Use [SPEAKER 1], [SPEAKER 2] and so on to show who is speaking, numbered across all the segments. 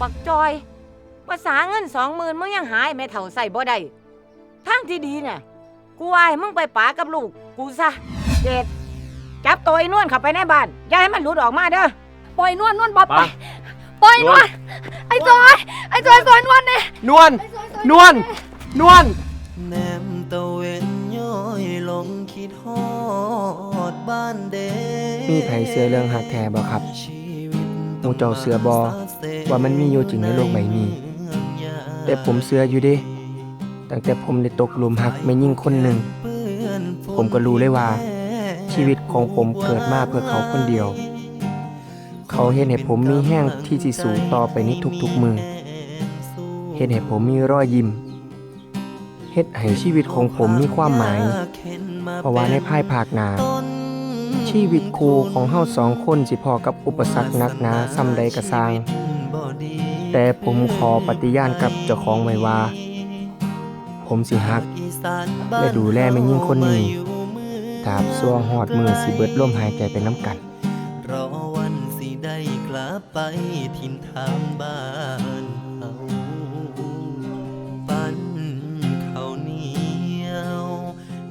[SPEAKER 1] บักจอยภาษาเงินสองหมื่นมึงยังหายแม่เฒ่าใส่บ่ได้ทางที่ดีน่ะ กูวายมึงไปป๋ากับลูก กูซะเจ็ดจับตัวไอ้นวลเข้าไปในบ้าน อย่าให้มันหลุดออกมาเด้อ
[SPEAKER 2] ปล่อยนวลนวลบอ
[SPEAKER 3] ไป
[SPEAKER 2] ไป ปล่อยนวล ไอ้จอย ไอ้จอยสอนนวลเนี่ย
[SPEAKER 3] นวล นวล นวล
[SPEAKER 4] แนมตะเวนย้อยลงคิดฮอดบ้านเด้
[SPEAKER 5] มีไผเสือเรื่องหักแท้บ่ครับ
[SPEAKER 4] ชีวิต
[SPEAKER 5] ห มูเจ้าเสือบ่ว่ามันมีอยู่จริงในโลกใบนี้ แต่ผมเสืออยู่เด้ตั้งแต่ผมได้ตกหลุมหักไม่ยิ่งคนหนึ่ง ผมก็รู้เลยว่า ชีวิตของผมเกิดมาเพื่อเขาคนเดียว เขาเห็นให้ผมมีแห้งที่สิสูต่อไปในทุกๆมือเห็นให้ผมมีรอยยิ้มเฮ็ดให้ชีวิตของผมมีความหมาย เพราะว่าในภายภาคหน้า ชีวิตคู่ของเฮาสองคนสิพอกับอุปสรรคหนักหนาซ้ำใดกระสร้าง แต่ผมขอปฏิญาณกับเจ้าของไว้ว่า ผมสิฮัก และดูแลแม่ยิ่งคนนี้ตราบซัวหอดมือสิเบิดลมหายใจไปน้ำกัน
[SPEAKER 4] รอวันสิได้กลับไปทินทางบ้านเฮาปั้นข้าวเหนียว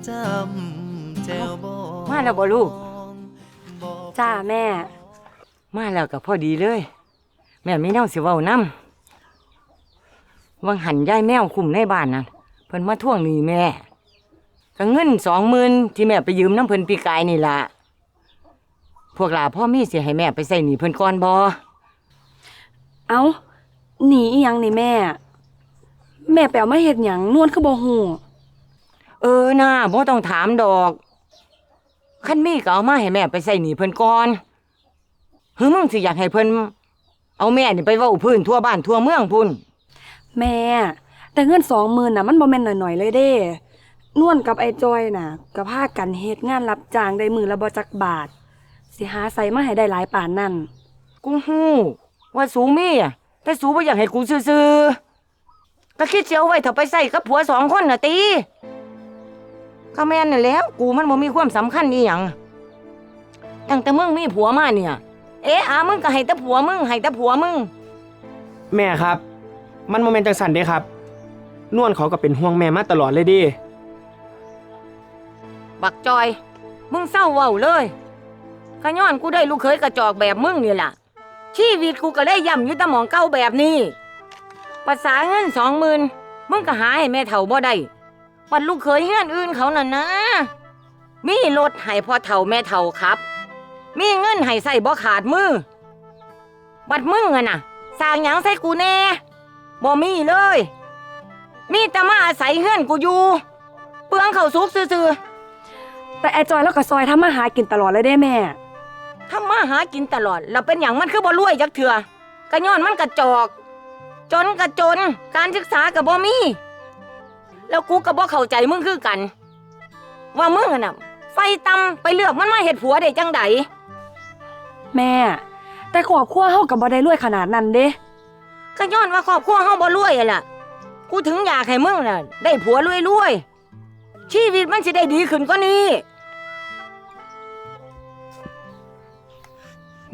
[SPEAKER 4] จำแจวบอง
[SPEAKER 1] มาแล้วบ่ลูก
[SPEAKER 2] จ้าแม่
[SPEAKER 1] มาแล้วก็พอดีเลย แม่มีแนวสิเว้านำวังหันยายแมวคุมในบ้านนั่นเพิ่นมาทวงหนี้แม่ก็เงินสองหมื่นที่แม่ไปยืมน้ำเพิ่นปีกายนี่ล่ะพวกหลาพ่อมีสิให้แม่ไปใส่หนี้เพิ่นก่อนบ่
[SPEAKER 2] เอ้าหนีอีหยังนี่แม่ แม่แปลมาเฮ็ดหยังนวลคือบ่ฮู้
[SPEAKER 1] เออน่าบ่ต้องถามดอก คันมีก็เอามาให้แม่ไปใส่หนี้เพิ่นก่อนหรือมึงสิอยากให้เพิ่นเอาแม่นี่ไปเว้าพื้นทั่วบ้านทั่วเมืองพุ่น
[SPEAKER 2] แม่ แต่เงินสองหมื่นน่ะมันบ่แม่นหน่อยๆเลยเด้ นวลกับไอ้จอยน่ะก็พากันเฮ็ดงานรับจ้างได้มือละบ่จักบาท สิหาใส่มาให้ได้หลายป่านนั่น
[SPEAKER 1] กูฮู้ว่าสูมีอะ แต่สูบ่อยากให้กูซื่อๆก็คิดเสียวไว้ถ้าไปใส่กับผัวสองคนน่ะตี ก็แม่นนั่นแหล้ว กูมันบ่มีความสำคัญอีหยังตั้งแต่มึงมีผัวมาเนี่ย เอ๊ะอามึงก็ให้แต่ผัวมึงให้แต่ผัวมึง
[SPEAKER 5] แม่ครับ มันโมเมนต์จังสันเด้ครับ นวลเขาก็เป็นห่วงแม่มาตลอดเลยเดิ
[SPEAKER 1] บักจอย มึงเศร้าเว้าเลยก็ย้อนกูได้ลูกเคยกระจอกแบบมึงนี่ล่ะ ชีวิตกูก็ได้ย่ำอยู่แตะหมองเก่าแบบนี้ภาษาเงินสองหมื่นมึงก็หาให้แม่เฒ่าบ่ได้ ปัดลูกเคยเฮือนอื่นเขาน่ะนะ มีรถให้พ่อเฒ่าแม่เฒ่าครับ มีเงินให้ใส่บ่ขาดมือ บัดมึงอะน่ะสร้างหยังใส่กูแน่บ่มีเลย มีแต่มาอาศัยเฮือนกูอยู่ เปลืองเขาวสุกซื่อๆ
[SPEAKER 2] แต่ไอ้จอยแล้วก็ซอยทำมาหากินตลอดเลยเด้แม่
[SPEAKER 1] ทำมาหากินตลอด แล้วเป็นอย่างมันคือบ่รวยจักเถื่อกะย้อนมันกระจอก จนกระจน การศึกษากับบ่มี แล้วกูก็บ่เข้าใจมึงคือกัน ว่ามึงอะน่ะไฟตำไปเลือกมันมาเฮ็ดผัวได้จังใด
[SPEAKER 2] แม่ แต่ครอบครัวเฮาก็บ่ได้รวยขนาดนั้นเด้
[SPEAKER 1] ก็ย้อนว่าครอบครัวเฮาบ่รวยอะล่ะ กูถึงอยากให้มึงน่ะ ได้ผัวรวยๆชีวิตมันสิได้ดีขึ้นกว่านี้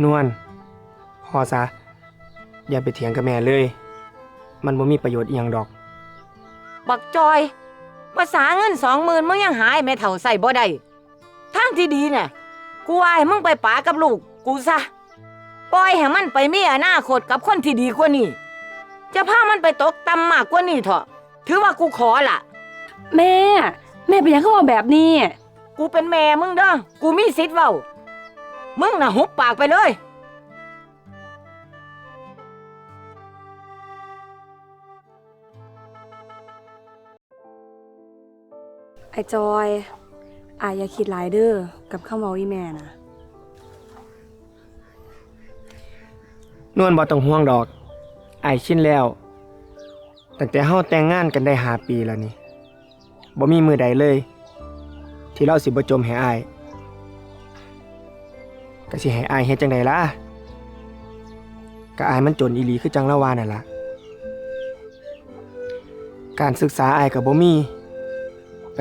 [SPEAKER 5] นวลพอซะ อย่าไปเถียงกับแม่เลย มันบ่มีประโยชน์อีหยังดอก
[SPEAKER 1] บักจอยภาษาเงินสองหมื่นมึงยังหายแม่เฒ่าใส่บ่ได้ทางที่ดีน่ะกูอายมึงไปป๋ากับลูก กูซะปล่อยให้มันไปมีอนาคตกับคนที่ดีกว่านี้จะพามันไปตกต่ำมากกว่านี้เถอะ ถือว่ากูขอล่ะ
[SPEAKER 2] แม่ แม่เป็นหยังคือว่าแบบนี้
[SPEAKER 1] กูเป็นแม่มึงเด้อกูมีสิทธิ์เว้ามึงน่ะหุบปากไปเลย
[SPEAKER 2] ไอจอยอายอย่าคิดหลายเด้อกับคำเว้าอีแม่นะ
[SPEAKER 5] นวลบ่ต้องห่วงดอกอายชินแล้ว ตั้งแต่เฮาแต่งงานกันได้หาปีแล้วนี่บ่มีมือใดเลย ที่เราสิบ่จมให้อายก็สิให้อายเฮ็ดจังไดล่ะก็อายมันจนอีหลีคือจังละวานั่นล่ะการศึกษาอายก็บ่มี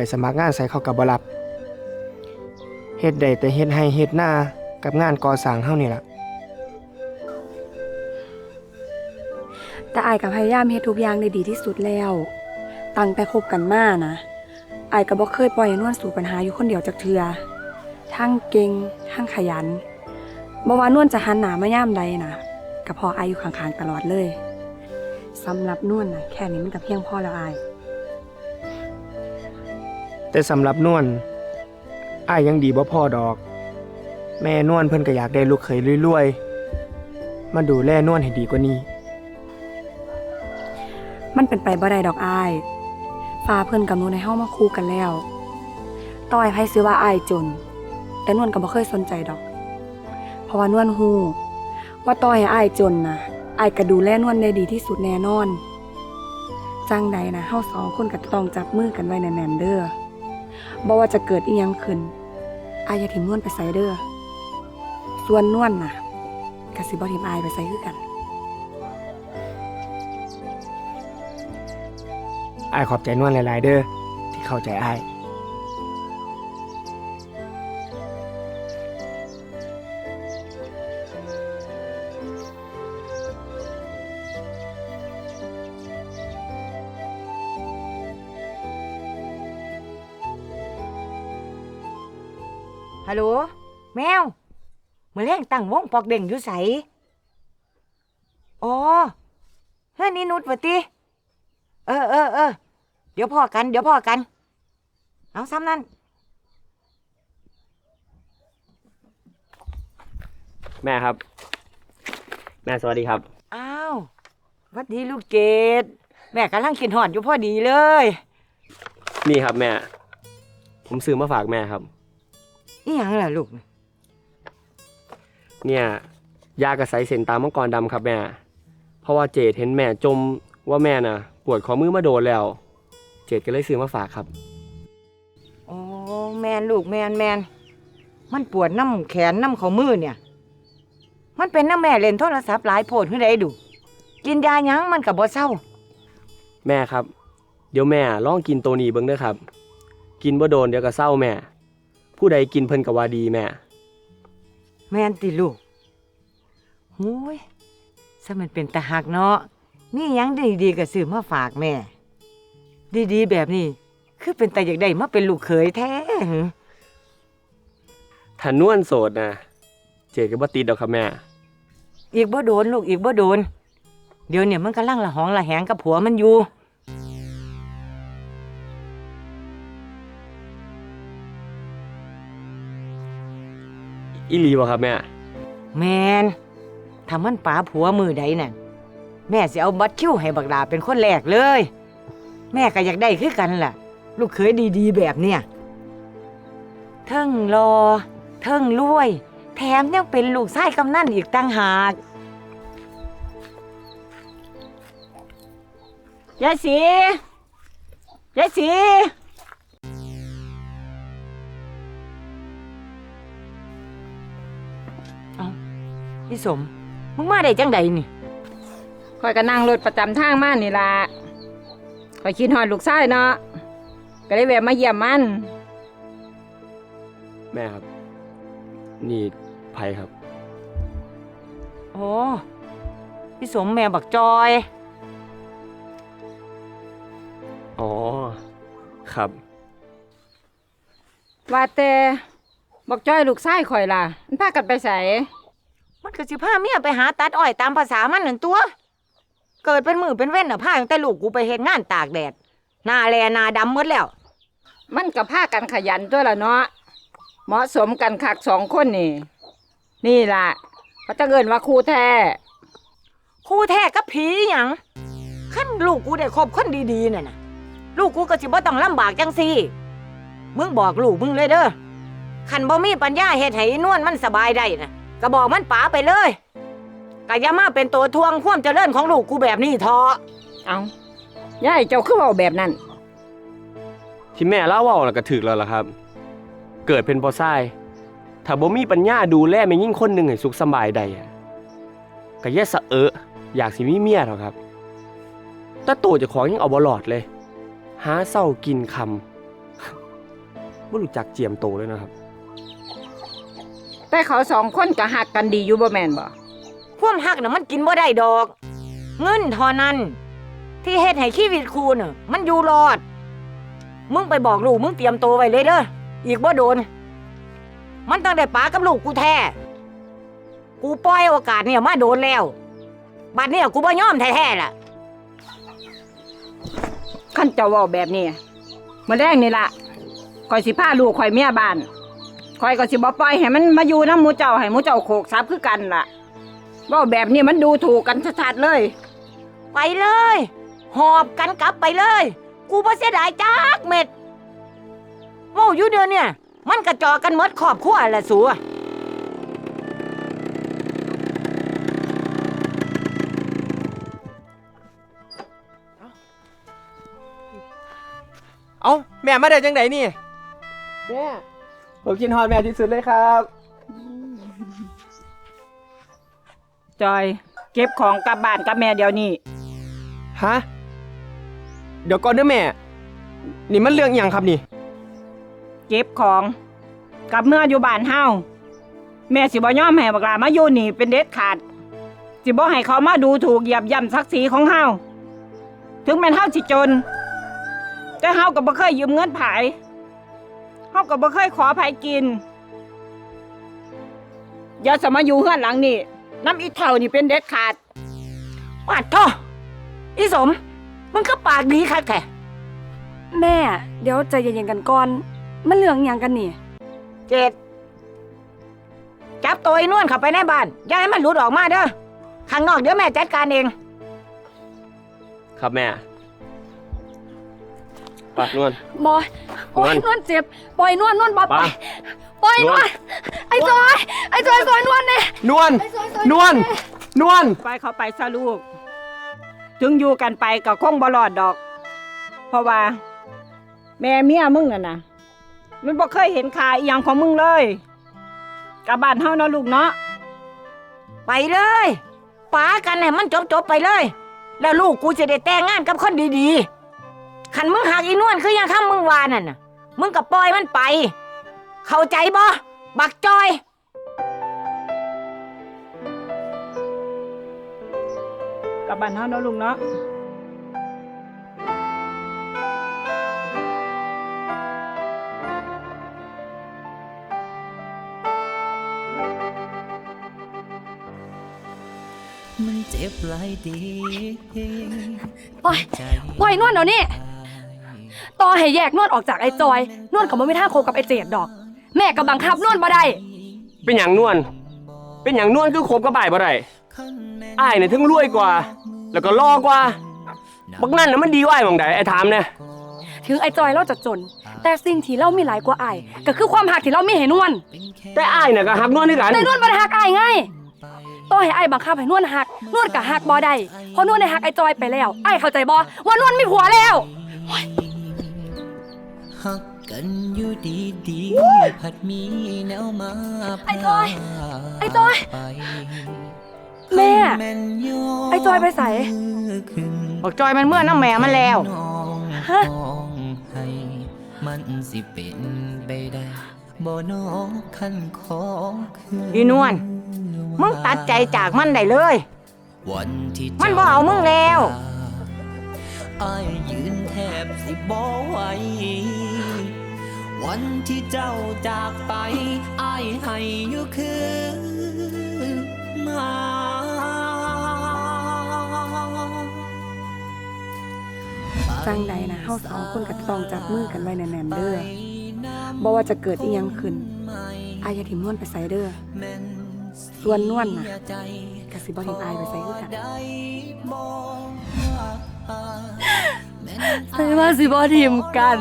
[SPEAKER 5] ไปสมัครงานใส่เขาก็บ่รับเฮ็ดได้แต่เฮ็ดให้เฮ็ดหน้ากับงานก่อสร้างเฮานี่ล่ะ
[SPEAKER 2] แต่อายก็พยายามเฮ็ดทุกอย่างได้ดีที่สุดแล้ว ตั้งแต่คบกันมานะอายก็บ่เคยปล่อยให้นวลสู่ปัญหาอยู่คนเดียวจักเทือทั้งเก่งทั้งขยันบ่ว่านวลจะหันหน้ามาย่ามใดนะก็พออายอยู่ข้างๆตลอดเลยสำหรับนวลนะแค่นี้มันก็เพียงพอแล้วอาย
[SPEAKER 5] แต่สำหรับนวลอ้ายยังดีบ่พอดอก แม่นวลเพิ่นก็อยากได้ลูกเขยรวยๆมาดูแลนวลให้ดีกว่านี้
[SPEAKER 2] มันเป็นไปบ่ได้ดอกอายฟ้าเพิ่นกับหนูในเฮามาคู่กันแล้ว ต่อยไผซื้อว่าอายจน แต่นวลก็บ่เคยสนใจดอก เพราะว่านวลฮู้ว่าต่อยให้อายจนนะอายก็ดูแลนวลได้ดีที่สุดแน่นอนจังใดนะเฮาสองคนก็ต้องจับมือกันไว้แน่นๆเด้อ บ่ว่าจะเกิดอีหยังขึ้นอายอย่าถิ่มนวลไปใส่เด้อส่วนนวลน่ะกสิบ่ถิ่มอายไปใส่คือกัน
[SPEAKER 5] อ้ายขอบใจนวลหลาย ๆ เด้อที่เข้าใจอ้าย
[SPEAKER 1] ฮัลโหล แมวมือแรงตั้งวงปอกเด่งอยู่ใสอ๋อเฮ้ยนี่นุชวะติเออเออเออเดี๋ยวพ่อกัน เดี๋ยวพ่อกัน เอาซ้ำนั่น
[SPEAKER 3] แม่ครับ แม่สวัสดีครับ
[SPEAKER 1] อ้าวหวัดดีลูกเกดแม่กำลังกินหอดอยู่พอดีเลย
[SPEAKER 3] นี่ครับแม่ ผมซื้อมาฝากแม่ครับ
[SPEAKER 1] นี่ยังล่ะลูก
[SPEAKER 3] เนี่ยยากระใสเส้นตามมังกรดำครับแม่ เพราะว่าเจดเห็นแม่จมว่าแม่น่ะ ปวดข้อมือมาโดนแล้ว เจดก็เลยซื้อมาฝากครับ
[SPEAKER 1] โอ้แมนลูกแมนแมนมันปวดน้ำแขนน้ำเขามือเนี่ย มันเป็นน้ำแม่เล่นโทรศัพท์หลายโพดขึ้นได้ดู กินยาหยังมันกับบ่เศร้า
[SPEAKER 3] แม่ครับ เดี๋ยวแม่ลองกินตัวนี้เบิ่งเด้อครับ กินบ่โดนเดี๋ยวก็เศร้าแม่ ผู้ใดกินเพิ่นก็ว่าดีแม่
[SPEAKER 1] แม่นติลูกโอ้ยซะมันเป็นตาหักเนาะนี่ยังดีๆก็ซื้อมาฝากแม่ ดีๆ แบบนี้ คือเป็นตาอยากได้มาเป็นลูกเขยแท้หึ
[SPEAKER 3] ถ้านวลโสดนะเจดก็บ่ติดดอกครับแม่
[SPEAKER 1] อีกบ่โดนลูกอีกบ่โดน เดี๋ยวเนี่ยมันกำลังละหองละแหงกับผัวมันอยู่
[SPEAKER 3] อีหลีบ่ครับแม่
[SPEAKER 1] แมนถ้ามันป๋าผัวมือใดน่ะแม่สิเอาบัตรคิวให้บักดาเป็นคนแรกเลย แม่ก็อยากได้คือกันล่ะ ลูกเคยดีๆแบบเนี้ยเทิงรอเทิงรวย แถมยังเป็นลูกชายกำนันอีกตั้งหาก ยายสียายสี พี่สม มึงมาได้จังใดนี่
[SPEAKER 6] ข่อยก็นั่งรถประจำทางมานี่ล่ะข่อยคิดฮอดลูกชายเนาะ ก็เลยแวะมาเยี่ยมมัน
[SPEAKER 3] แม่ครับ นี่ไผครับ
[SPEAKER 1] โอ้พี่สมแม่บักจอย
[SPEAKER 3] อ๋อ ครับ
[SPEAKER 6] ว่าแต่บอกจ้อยลูกชายข่อยล่ะ มันพากันไปไส
[SPEAKER 1] มัน ก็สิพาเมียไปหาตัดอ้อยตามภาษามันนั่นตัว เกิดเป็นมือเป็นเว้นน่ะพาตั้งแต่ลูกกูไปเฮ็ดงานตากแดดหน้าแลหน้าดำหมดแล้ว
[SPEAKER 6] มันก็พากันขยันตัวละเนาะเหมาะสมกันคักสองคนนี่ นี่ล่ะเขาจะเกินว่าครูแท้
[SPEAKER 1] คู่แท้กับผีหยังขั้นลูกกูได้คบคนดีๆน่ะนะลูกกูก็สิบ่ต้องลำบากจังซี่มึงบอกลูกมึงเลยเด้อคันบ่มีปัญญาเฮ็ดให้นวลมันสบายได้น่ะ ก็บอกมันป๋าไปเลยก็อย่ามาเป็นตัวทวงความเจริญของลูกกูแบบนี้ทอะ
[SPEAKER 6] เอายายเจ้าคือเว้าแบบนั้น
[SPEAKER 3] ที่แม่เล่าเว่าน่ะก็ถึกแล้วล่ะครับ เกิดเป็นพอไส้ถ้าบ่มีปัญญาดูแลแม่ยิ่งคนหนึ่งให้สุขสำบายใดอะก็แย่สะเอะอยากสิมีเมียเถอะครับ แต่โตเจะของยังเอาบ่หลอดเลย หาเศร้ากินคำบ่รู้จักเจียมโตเลยนะครับ
[SPEAKER 6] แต่เขาสองคนก็หักกันดีอยู่บ่แม่นบ่
[SPEAKER 1] ความหักน่ะมันกินบ่ได้ดอก เงินเท่านั้น ที่เฮ็ดให้ชีวิตคูน่ะมันอยู่รอด มึงไปบอกลูกมึงเตรียมตัวไว้เลยเด้ออีกบ่โดน มันต้องได้ป๋ากับลูกกูแท้กูปล่อยโอกาสเนี่ยมาโดนแล้วบัดเนี่ยกูบ่ยอมแท้ๆล่ะ
[SPEAKER 6] ขั้นเจ้าเว้าแบบนี้มาแรกนี่ล่ะคอยสิพาลูกคอยเมียบ้าน คอยก็สิบ่ปล่อยให้มันมาอยู่น้ำหมูเจ้าให้หมูเจ้าโขกซับคือกันล่ะเว่าแบบนี้มันดูถูกกันชัดๆเลย
[SPEAKER 1] ไปเลย หอบกันกลับไปเลย กูบ่เสียดายจักเม็ดเว้าอยู่เดือนเนี่ย มันกระจอกกันหมดครอบครัวแหละสัว
[SPEAKER 5] เอ้าแม่มาได้จังไดนี่ แม่ ผมกินฮอดแม่ที่สุดเลยครับ
[SPEAKER 6] จอย เก็บของกลับบ้านกับแม่เดี๋ยวนี้
[SPEAKER 5] ฮะ เดี๋ยวก่อนเด้อแม่ นี่มันเรื่องอหย่างครับนี่
[SPEAKER 6] เก็บของกลับเมื่ออยู่บ้านเฮาแม่สิบ่ยอมให้บักหลามาอยู่นี่เป็นเด็ดขาด สิบ่ให้เขามาดูถูกเหยียบย่ำศักดิ์ศรีของเฮาถึงแม้นเฮาสิจน แต่เฮาก็บ่เคยยืมเงินไผ เฮาก็บ่เคยขอไผกินอย่าสมาอยู่เฮือนหลังนี่น้ำอีเท่านี่เป็นเด็ดขาด
[SPEAKER 1] ปาดโทอีสมมึงก็ปากดีคักแท้
[SPEAKER 2] แม่ เดี๋ยวใจเย็นๆกันก่อน มันเรื่องอหย่างกันนี่
[SPEAKER 1] เจ็ดจับตัวไอ้นวลเข้าไปในบ้าน อย่าให้มันหลุดออกมาเด้อข้างนอกเดี๋ยวแม่จัดการเอง
[SPEAKER 3] ครับแม่ ปัดนวล
[SPEAKER 2] บอยโอ้ย
[SPEAKER 3] นวล
[SPEAKER 2] นวลเจ็บ ปล่อยนวลนวลบอยป
[SPEAKER 3] ปะ
[SPEAKER 2] ล่อยปล่อยน
[SPEAKER 3] น
[SPEAKER 2] ว
[SPEAKER 3] ว
[SPEAKER 2] ล
[SPEAKER 3] ล
[SPEAKER 2] ไอ้จอย ไอ้จอยซอยนวลเนี่ย
[SPEAKER 5] นวล
[SPEAKER 2] ไอ้จอยซอย
[SPEAKER 5] นวล นวล
[SPEAKER 6] ไปเขาไปซะลูก ถึงอยู่กันไปก็คงบ่รอดดอก เพราะว่า แม่เมียมึงน่ะนะมันบ่เคยเห็นค่าอีหยังของมึงเลยกลับบ้านเฮาเนาะลูกเนาะ
[SPEAKER 1] ไปเลยป๋ากันให้มันจบจบๆไปเลย แล้วลูกกูจะได้แต่งงานกับคนดีๆ ขันมึงหักอีนวลคือยังคำมึงวานั่นน่ะ มึงก็ปล่อยมันไป เข้าใจบ่บักจอย
[SPEAKER 6] กลับบ้านเฮาเนาะลูกเนาะ
[SPEAKER 4] มันเจ็บหลายดี
[SPEAKER 2] ปล่อยปล่อยนวลเดี๋ยวนี้ ต่อให้แยกนวลออกจากไอ้จอย นวลก็บ่มีทางคบกับไอ้เจดดอก แม่ก็บังคับนวลบ่ได้
[SPEAKER 3] เป็นอย่างนวลเป็นอย่างนวลคือคบกับบ่ายบ่ได้อ้ายเนี่ยถึงรวยกว่า แล้วก็รอกว่าบักนั่นน่ะมันดีกว่าไอ้หมองใดไอ้ถามเนี่ย
[SPEAKER 2] ถึงไอ้จอยเราจะจน แต่สิ่งที่เรามีหลายกว่าไอ้ายก็คือความหักที่เรามีให้นวล
[SPEAKER 3] แต่อ้ายเนี่ยก็หักนวลด้วยกัน
[SPEAKER 2] แต่นวลบ่ได้หักไอ้ายไงต่อให้ไอ้ายบังคับให้นวลหัก นวลก็หักบ่ได้เพราะนวลได้หักไอ้จอยไปแล้วไอ้ายเข้าใจบ่ว่านวลมีผัวแล้ว
[SPEAKER 4] หักกันอยู่ดีดีๆผัดมีแนวมา
[SPEAKER 2] ไอ้จอย
[SPEAKER 4] พา
[SPEAKER 2] ไอ้จอย
[SPEAKER 4] ไป
[SPEAKER 2] แม่
[SPEAKER 4] แม่นยอม
[SPEAKER 2] ไอ้จอยไปไส
[SPEAKER 4] ขึ้น
[SPEAKER 1] บักจอยมันเมื่อน้ำแม่มันแล้ว
[SPEAKER 4] น้อง
[SPEAKER 2] ฮะ
[SPEAKER 4] ห้องให้มันสิเป็นไปได้บ่น้องคันขอคืน
[SPEAKER 1] อีนวลมึงตัดใจจากมันได้เลย
[SPEAKER 4] วันที่
[SPEAKER 1] มันบ่เอามึงแล้ว
[SPEAKER 4] อายยืนแทบสิบ่ไหววันที่เจ้าจากไปอายให้อยู่คือมา
[SPEAKER 2] จังใดนะเฮาสองคนก็ต้องจับมือกันไว้แน่นๆเด้อบ่ว่าจะเกิดอีหยังขึ้นอายอย่าถิ่มนวลไปไสเด้อส่วนนวลน่ะก็สิบ่ทิ้งอายไปไสคือกัน ใส่ว่าสิบ่ทิมกัน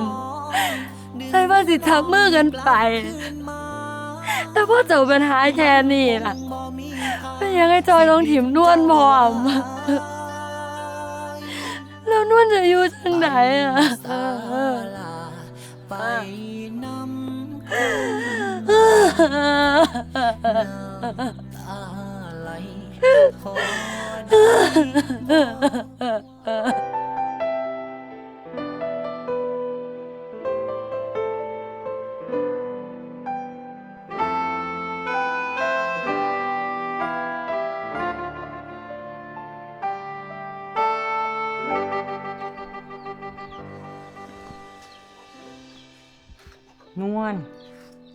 [SPEAKER 2] ใส่ว่าสิทักมือกันไป แต่พอเจอปัญหาแค่นี้ล่ะเป็นยังไงจอยลองถิมนวลพร้อมแล้วนวลจะอยู่ทางไหนอะ
[SPEAKER 4] ไปนำตาไหลพอ
[SPEAKER 1] นวล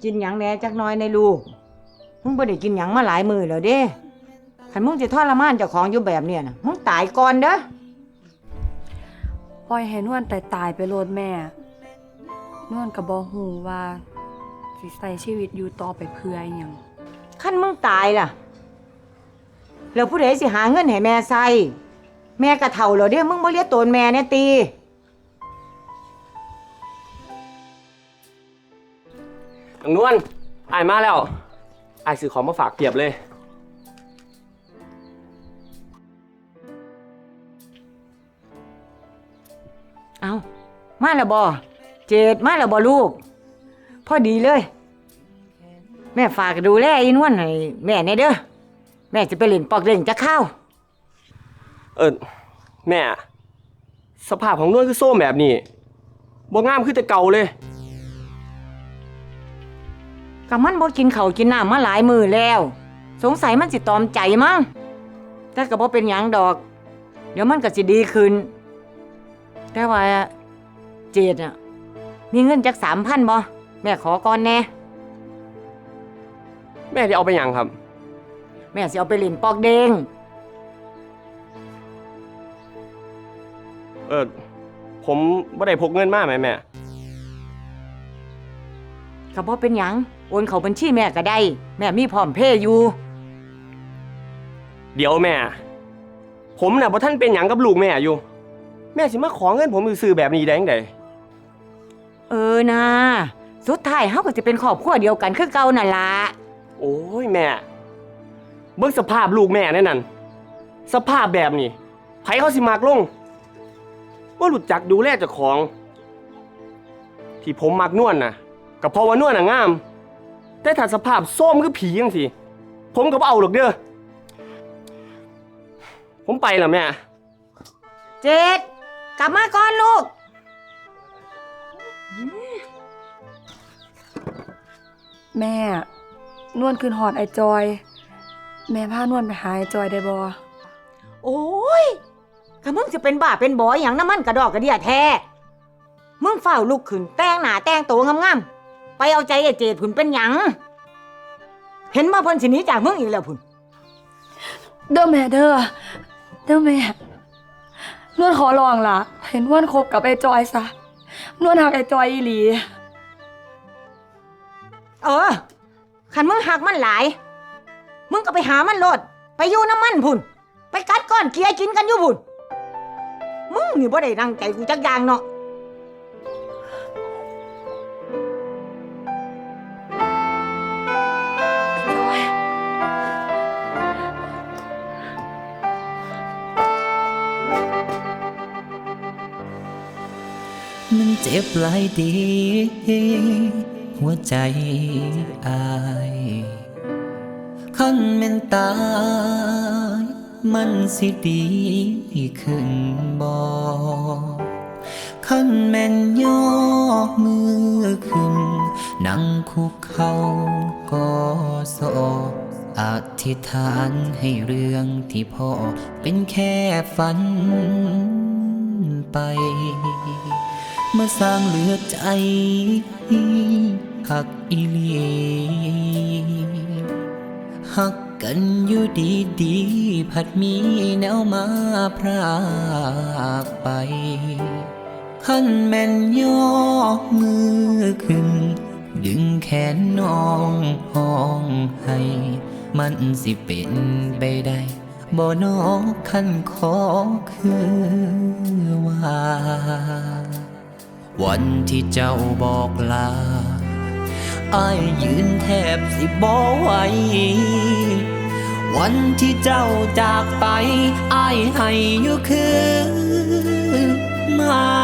[SPEAKER 1] กินหยังแน่จักน้อยในลูก มึงไ่ได้กินหยังมาหลายมือแล้วเด้คันมึงจะทอดละมานเจ้าของอยู่แบบเนี้ยนะมึงตายก่อนเด้อ
[SPEAKER 2] ล่อยให้นวลแต่ตายไปโลดแม่ นวลก็บ่ฮู้ว่าสิใช้ชีวิตอยู่ต่อไปเพื่ออิหยัง
[SPEAKER 1] คันมึงตายล่ะ แล้วผู้ใดสิหาเงินให้แม่ใส่ แม่กะเฒ่าแล้วเด้มึงบ่เรียกตนแม่แน่ตี
[SPEAKER 3] น้องนวลอายมาแล้วอายซื้อของมาฝากเปียบเลย
[SPEAKER 1] มาแล้วบ่เจดมาแล้วบ่ลูกพอดีเลย แม่ฝากดูแลอีนวลให้แม่ในเด้อแม่จะไปเล่นปอกเล่นจะเข้าว
[SPEAKER 3] เออแม่ สภาพของนวลคือโซ่แบบนี้บ่งามคือแต่เก่าเลย
[SPEAKER 1] กับมันบ่กินข้าวกินน้ำมาหลายมือแล้ว สงสัยมันสิตอมใจมั้งแต่ก็บ่เป็นหยังดอก เดี๋ยวมันก็สิดีขึ้น แต่ว่า เจดอะมีเงินจักสามพันบ่แม่ขอก่อนแน่
[SPEAKER 3] แม่จะเอาไปหยังครับ
[SPEAKER 1] แม่สิเอาไปเล่นปอกเดง
[SPEAKER 3] เออผมบ่ได้พกเงินมาแม่แม่
[SPEAKER 1] ก็บ่เป็นหยังโอนเข้าบัญชีแม่ก็ได้ แม่มีพร้อมเพย์อยู่
[SPEAKER 3] เดี๋ยวแม่ ผมน่ะบ่ท่านเป็นหยังกับลูกแม่อยู่ แม่สิมาขอเงินผมซื้อๆแบบนี้ได้จังได
[SPEAKER 1] เออนะสุดท้ายเฮาก็จะเป็นครอบครัวเดียวกันคือเก่านั่นล่ะ
[SPEAKER 3] โอ้ยแม่ เบิ่งสภาพลูกแม่แน่นั่นสภาพแบบนี้ไผเขาสิมักลงว่ารู้จักดูแลเจ้าของ ที่ผมมักนวลน่ะก็เพราะว่านวลน่ะงาม แต่ถ้าสภาพส้มคือผีจังสิผมก็บ่เอาหรอกเด้อผมไปแล้วแม่
[SPEAKER 1] เจ็ดกลับมาก่อนลูก
[SPEAKER 2] แม่ นวลคืนหอดไอจอย แม่พานวลไปหาไอจอยได้บ่
[SPEAKER 1] โอ้ยก็มึงจะเป็นบ้าเป็นบอยอย่างน้ำมันกระดอกกระเดียแท้ มึงเฝ้าลูกขึ้นแต่งหน้าแต่งตัวงามๆไปเอาใจไอ้เจดผุนเป็นหยัง เห็นมาเพิ่นสิหนี้จากมึงอีกแล้วผุน
[SPEAKER 2] เด้อแม่เด้อเด้อแม่นวลขอลองล่ะ เห็นนวลคบกับไอจอยซะ นวลหักไอจอยอีหลี
[SPEAKER 1] เออขันมึงหักมันหลาย มึงก็ไปหามันโลด ไปอยู่น้ำมันพุ่น ไปกัดก้อนเกลียกินกันอยู่พุ่น มึงนี่บ่ได้รังใจกูจักอย่างเนาะ
[SPEAKER 4] จ็บหลายดี หัวใจอายคันแม่นตาย มันสิดีขึ้นบ่คันแม่นย่อมือขึ้น นั่งคุกเข่าก็สออธิษฐานให้เรื่องที่พ่อเป็นแค่ฝันไป มาสร้างเหลือใจหักอีหลีหักกันอยู่ดีดีผัดมีแนวมาพรากไปขันแม่นยอมือขึ้น ดึงแขนน้องห้องให้ มันสิเป็นไปได้บ่นอขันขอคือว่า วันที่เจ้าบอกลาอายยืนแทบสิบอไหววันที่เจ้าจากไปอายให้อยู่คือมา